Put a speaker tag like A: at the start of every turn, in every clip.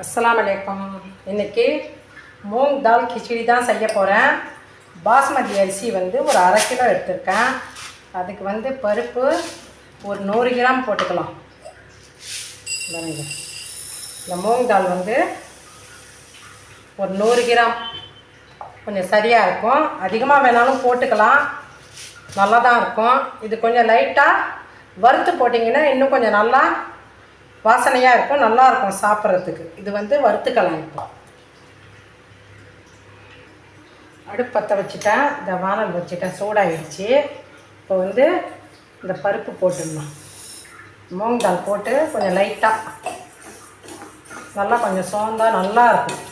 A: அஸ்லாம் வலைக்கம் இன்னைக்கு மூங் தால் கிச்சடி தான் செய்ய போகிறேன் பாஸ்மதி அரிசி வந்து ஒரு அரை கிலோ எடுத்திருக்கேன். அதுக்கு வந்து பருப்பு ஒரு நூறு கிராம் போட்டுக்கலாம். இந்த மூங் தால் வந்து ஒரு நூறு கிராம். கொஞ்சம் சரியாக இருக்கும். அதிகமாக வேணாலும் போட்டுக்கலாம். நல்லா தான் இருக்கும். இது கொஞ்சம் லைட்டாக வறுத்து போட்டிங்கன்னா இன்னும் கொஞ்சம் நல்லா வாசனையாக இருக்கும் நல்லாயிருக்கும் சாப்பிட்றதுக்கு. இது வந்து வறுத்துக்கலாம் இப்போ. அடுப்பத்தை வச்சுட்டேன். இந்த வானல் வச்சுட்டேன். சூடாகிடுச்சு இப்போ வந்து இந்த பருப்பு போட்டுடணும். மூங் தால் போட்டு கொஞ்சம் லைட்டாக நல்லா கொஞ்சம் சோந்தா நல்லாயிருக்கும்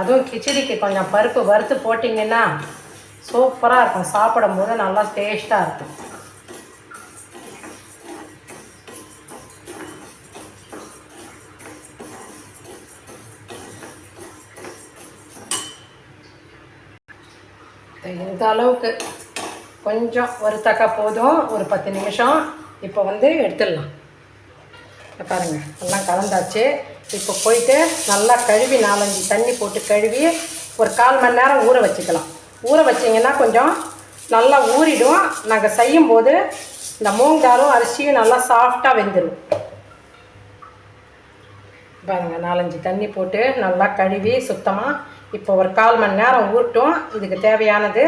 A: அதுவும் கிச்சடிக்கு கொஞ்சம் பருப்பு வறுத்து போட்டிங்கன்னா சூப்பராக இருக்கும். சாப்பிடும்போது நல்லா டேஸ்ட்டாக இருக்கும். இந்த அளவுக்கு கொஞ்சம் வறுத்தாக்கா போதும். ஒரு பத்து நிமிஷம் இப்போ வந்து எடுத்துடலாம். பாருங்கள் எல்லாம் கலந்தாச்சு. இப்போ போயிட்டு நல்லா கழுவி நாலஞ்சு தண்ணி போட்டு கழுவி ஒரு கால் மணி நேரம் ஊற வச்சுக்கலாம். ஊற வச்சிங்கன்னா கொஞ்சம் நல்லா ஊறிடும். நாங்கள் செய்யும்போது இந்த மூங்காலும் அரிசியும் நல்லா சாஃப்டாக வெந்துடும் பாருங்கள் நாலஞ்சு தண்ணி போட்டு நல்லா கழுவி சுத்தமாக இப்போ ஒரு கால் மணி நேரம் ஊறட்டும். இதுக்கு தேவையானது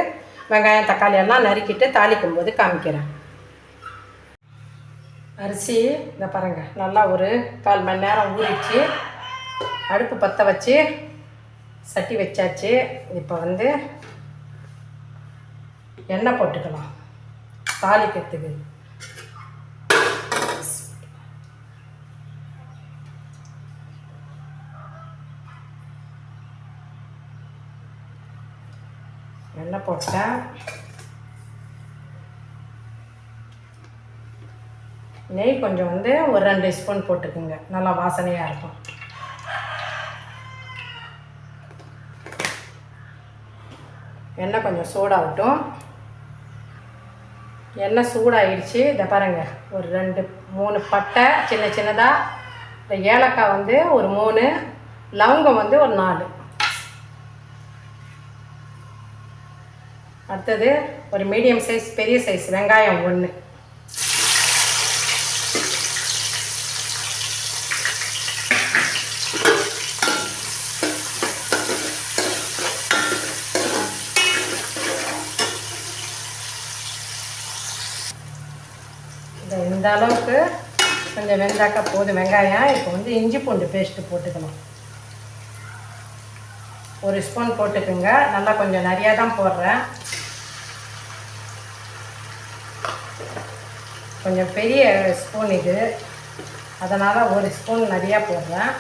A: வெங்காயம் தக்காளி எல்லாம் நறுக்கிட்டு தாளிக்கும் போது காமிக்கிறேன். அரிசி இந்த பாருங்க நல்லா ஒரு கால் மணி நேரம் ஊறிச்சு அடுப்பு பற்ற வச்சு சட்டி வச்சாச்சு. இப்போ வந்து எண்ணெய் போட்டுக்கலாம். தாளிக்கிறதுக்கு. எண்ணெய் போட்டால் நெய் கொஞ்சம் வந்து ஒரு ரெண்டு ஸ்பூன் போட்டுக்குங்க. நல்லா வாசனையாக இருக்கும். எண்ணெய் கொஞ்சம் சூடாகட்டும். எண்ணெய் சூடாகிடுச்சு இதை பாருங்க. ஒரு ரெண்டு மூணு பட்டை சின்ன சின்னதாக இந்த ஏலக்காய் வந்து ஒரு மூணு லவங்கம் வந்து ஒரு நாலு. அடுத்தது ஒரு மீடியம் சைஸ் பெரிய சைஸ் வெங்காயம் ஒன்று இந்த இந்த அளவுக்கு கொஞ்சம் வெந்தாக்கா போதும் வெங்காயம். இப்போ வந்து இஞ்சி பூண்டு பேஸ்ட்டு போட்டுக்கணும். ஒரு ஸ்பூன் போட்டுக்குங்க. நல்லா கொஞ்சம் நிறையா தான் போடுறேன். கொஞ்சம் பெரிய ஸ்பூன் இது. அதனால் ஒரு ஸ்பூன் நிறையா போடுறேன்.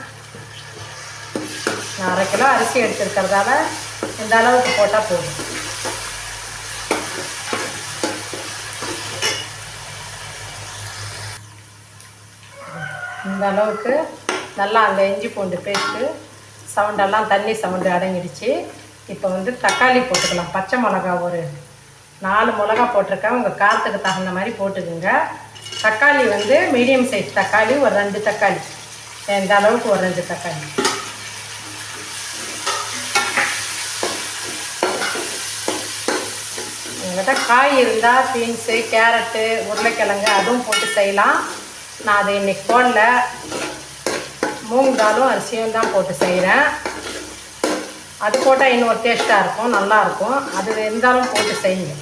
A: நான் அரை கிலோ அரிசி எடுத்துருக்கிறதால இந்த அளவுக்கு போட்டால் போதும். இந்த அளவுக்கு நல்லா அந்த இஞ்சி பூண்டு பேஸ்ட்டு சவுண்டெல்லாம் தண்ணி சவுண்டு அடங்கிடுச்சு. இப்போ வந்து தக்காளி போட்டுக்கலாம். பச்சை மிளகா ஒரு நாலு மிளகா போட்டிருக்கேன். உங்கள் காரத்துக்கு தகுந்த மாதிரி போட்டுக்குங்க. தக்காளி வந்து மீடியம் சைஸ் தக்காளி ஒரு ரெண்டு தக்காளி. இந்த அளவுக்கு ஒரு ரெண்டு தக்காளி. உங்கள்கிட்ட காய் இருந்தால் பீன்ஸு கேரட்டு உருளைக்கிழங்கு அதுவும் போட்டு செய்யலாம். நான் அதை இன்னைக்கு போடல. மூங் தாலும் அரிசியும் தான் போட்டு செய்கிறேன் அது போட்டால் இன்னொரு டேஸ்ட்டாக இருக்கும் நல்லாயிருக்கும் அது இருந்தாலும் போட்டு செய்யுங்க.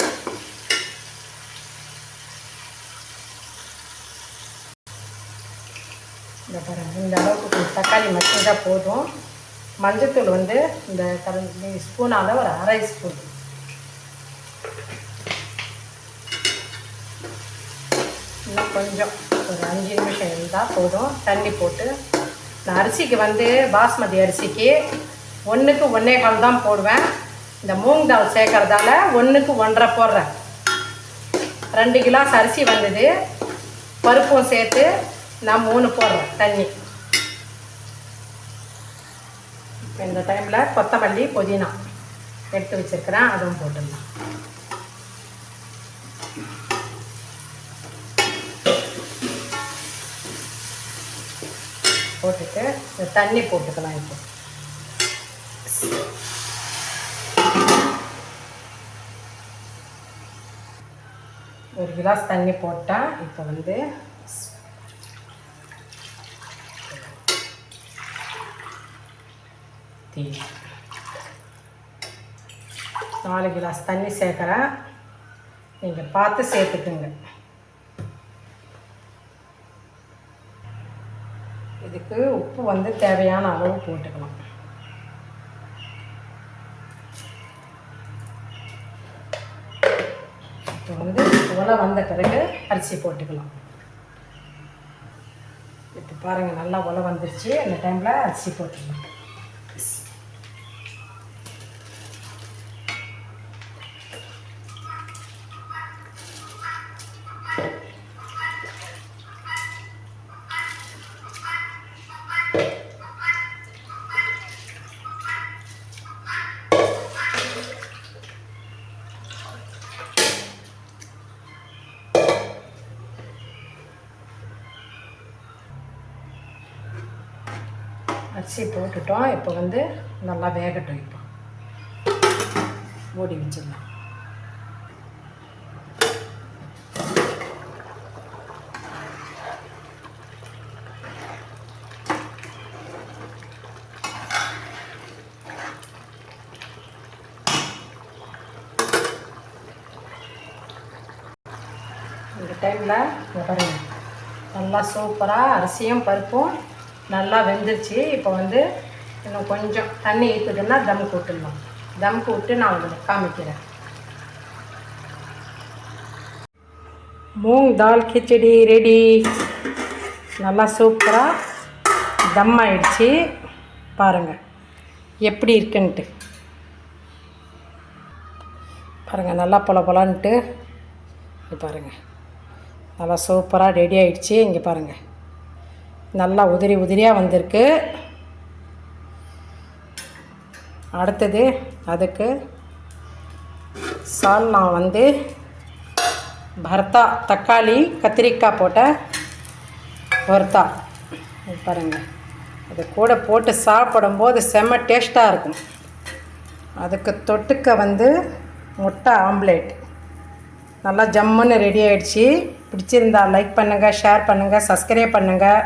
A: இந்த பாருங்கள் இந்த அளவுக்கு கொஞ்சம் தக்காளி மட்டும்தான் போதும். மஞ்சத்தூள் வந்து இந்த கரண்டி ஸ்பூனால் ஒரு அரை ஸ்பூன் இன்னும் கொஞ்சம். ஒரு அஞ்சு நிமிஷம் இருந்தால் போதும். தண்ணி போட்டு நான் அரிசிக்கு வந்து பாஸ்மதி அரிசிக்கு ஒன்றுக்கு ஒன்றே கால் தான் போடுவேன். இந்த மூங் தால் சேர்க்கறதால ஒன்றுக்கு ஒன்றரை போடுறேன். ரெண்டு கிலாஸ் அரிசி வந்தது. பருப்பும் சேர்த்து நான் மூணு போடுறேன் தண்ணி. இப்போ இந்த டைமில் கொத்தமல்லி புதினா எடுத்து வச்சுருக்கிறேன் அதுவும் போட்டுடலாம். போட்டுட்டு இந்த தண்ணி போட்டுக்கலாம் இப்போ. ஒரு கிளாஸ் தண்ணி போட்டால் இப்போ வந்து தீ நாலு கிளாஸ் தண்ணி சேர்க்குறேன் நீங்கள் பார்த்து சேர்த்துக்குங்க இதுக்கு உப்பு வந்து தேவையான அளவு போட்டுக்கலாம் இப்போ வந்து உலை வந்த பிறகு அரிசி போட்டுக்கலாம் இப்போ பாருங்கள் நல்லா உலை வந்துருச்சு அந்த டைமில் அரிசி போட்டுக்கலாம் அரிசி போட்டுட்டோம். இப்போ வந்து நல்லா வேகட்டும் இப்போ. மூடி வச்சிடலாம். இந்த டைமில் பாருங்க. நல்லா சூப்பராக அரிசியும் பருப்பும் நல்லா வெந்துருச்சு. இப்போ வந்து இன்னும் கொஞ்சம் தண்ணி ஊற்றுதுன்னா தம் கூட்டுடலாம். தம் விட்டு நான் உங்களுக்கு காமிக்கிறேன். மூங் தால் கிச்சடி ரெடி. நல்லா சூப்பராக தம் ஆயிடுச்சு. பாருங்கள் எப்படி இருக்குன்ட்டு. பாருங்கள் நல்லா பொல பொலான்ட்டு. இங்கே பாருங்கள் நல்லா சூப்பராக ரெடி ஆயிடுச்சு. இங்கே பாருங்கள் நல்லா உதிரி உதிரியாக வந்திருக்கு. அடுத்தது அதுக்கு சால் நான் வந்து பர்த்தா தக்காளி கத்திரிக்காய் போட்ட பர்த்தா பாருங்கள் அது கூட போட்டு சாப்பிடும்போது செம்ம டேஸ்ட்டாக இருக்கும். அதுக்கு தொட்டுக்க வந்து முட்டை ஆம்லேட். நல்லா ஜம்முன்னு ரெடி ஆகிடுச்சி பிடிச்சிருந்தா லைக் பண்ணுங்கள் ஷேர் பண்ணுங்கள் சப்ஸ்கிரைப் பண்ணுங்கள்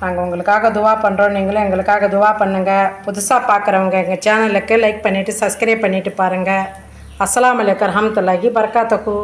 A: நாங்கள் உங்களுக்காக துவா பண்ணுறோம் நீங்களும் எங்களுக்காக துவா பண்ணுங்கள் புதுசாக பார்க்குறவங்க எங்கள் சேனலுக்கு லைக் பண்ணிவிட்டு சப்ஸ்கிரைப் பண்ணிவிட்டு பாருங்கள் அஸ்லாம் அலைக்கும் ரஹமத்துல்லாஹி பர்காத்தகு